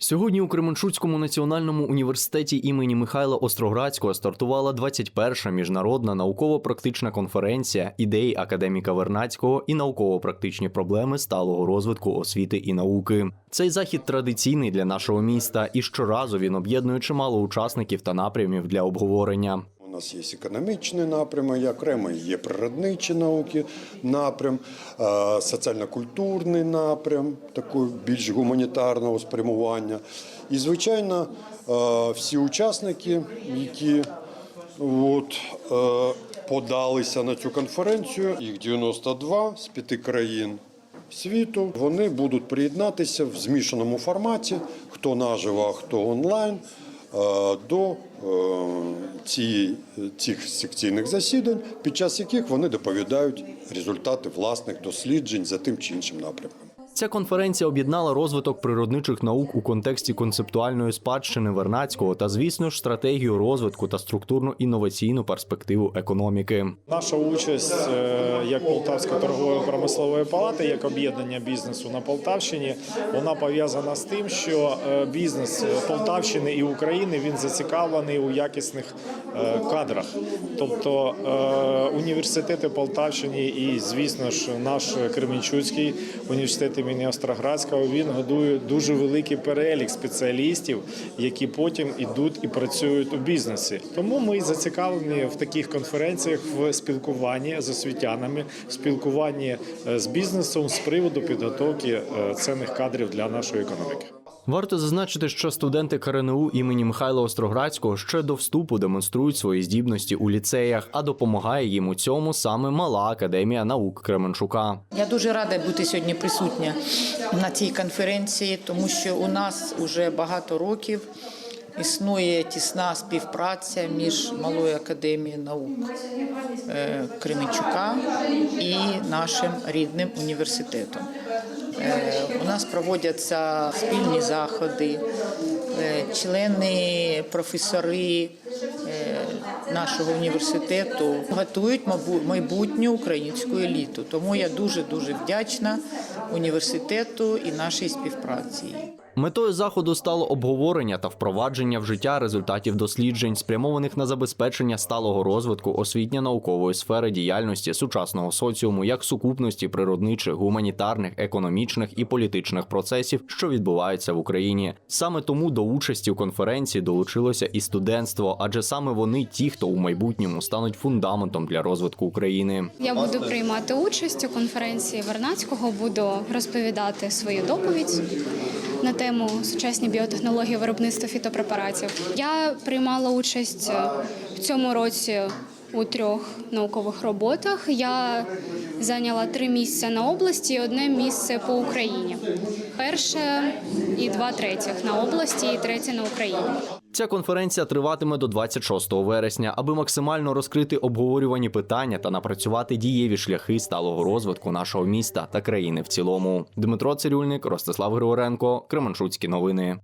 Сьогодні у Кременчуцькому національному університеті імені Михайла Остроградського стартувала 21-ша міжнародна науково-практична конференція ідеї академіка Вернацького і науково-практичні проблеми сталого розвитку освіти і науки. Цей захід традиційний для нашого міста, і щоразу він об'єднує чимало учасників та напрямів для обговорення. Нас є економічний напрям, і окремо є природничі науки напрям, е, соціально-культурний напрям, такий більш гуманітарного спрямування. І, звичайно, е, всі учасники, які от, е, подалися на цю конференцію, їх 92 з п'яти країн світу, вони будуть приєднатися в змішаному форматі, хто наживо, а хто онлайн до е, цих секційних засідань, під час яких вони доповідають результати власних досліджень за тим чи іншим напрямком. Ця конференція об'єднала розвиток природничих наук у контексті концептуальної спадщини Вернацького та, звісно ж, стратегію розвитку та структурно-інноваційну перспективу економіки. Наша участь е, як Полтавської торгової промислової палати, як об'єднання бізнесу на Полтавщині, вона пов'язана з тим, що е, бізнес Полтавщини і України він зацікавлений у якісних е, кадрах. Тобто університети Полтавщини і, звісно ж, наш Кременчуцький університет імені Остроградського він годує дуже великий перелік спеціалістів, які потім ідуть і працюють у бізнесі. Тому ми зацікавлені в таких конференціях в спілкуванні з освітянами, в спілкуванні е, з бізнесом з приводу підготовки е, цінних кадрів для нашої економіки. Варто зазначити, що студенти КРНУ імені Михайла Остроградського ще до вступу демонструють свої здібності у ліцеях, а допомагає їм у цьому саме мала академія наук Кременчука. Я дуже рада бути сьогодні присутня на цій конференції, тому що у нас вже багато років існує тісна співпраця між Малою академією наук е, Кременчука і нашим рідним університетом. Е, У нас проводяться спільні заходи, е, члени, професори нашого університету готують майбутню українську еліту. Тому я дуже дуже вдячна університету і нашій співпраці. Метою заходу стало обговорення та впровадження в життя результатів досліджень, спрямованих на забезпечення сталого розвитку освітньо-наукової сфери діяльності сучасного соціуму як сукупності природничих, гуманітарних, економічних і політичних процесів, що відбуваються в Україні. Саме тому до участі в конференції долучилося і студентство, адже саме вони ті, хто у майбутньому стануть фундаментом для розвитку України. Я буду приймати участь у конференції Вернацького, буду розповідати свою доповідь на тему сучасні біотехнології виробництва фітопрепаратів. Я приймала участь в цьому році у трьох наукових роботах. Я зайняла три місця на області і одне місце по Україні. Перше і два третіх на області, і третє на Україні. Ця конференція триватиме до 26 вересня, аби максимально розкрити обговорювані питання та напрацювати дієві шляхи сталого розвитку нашого міста та країни в цілому. Дмитро Цирюльник, Ростислав Григоренко, Кременчуцькі новини.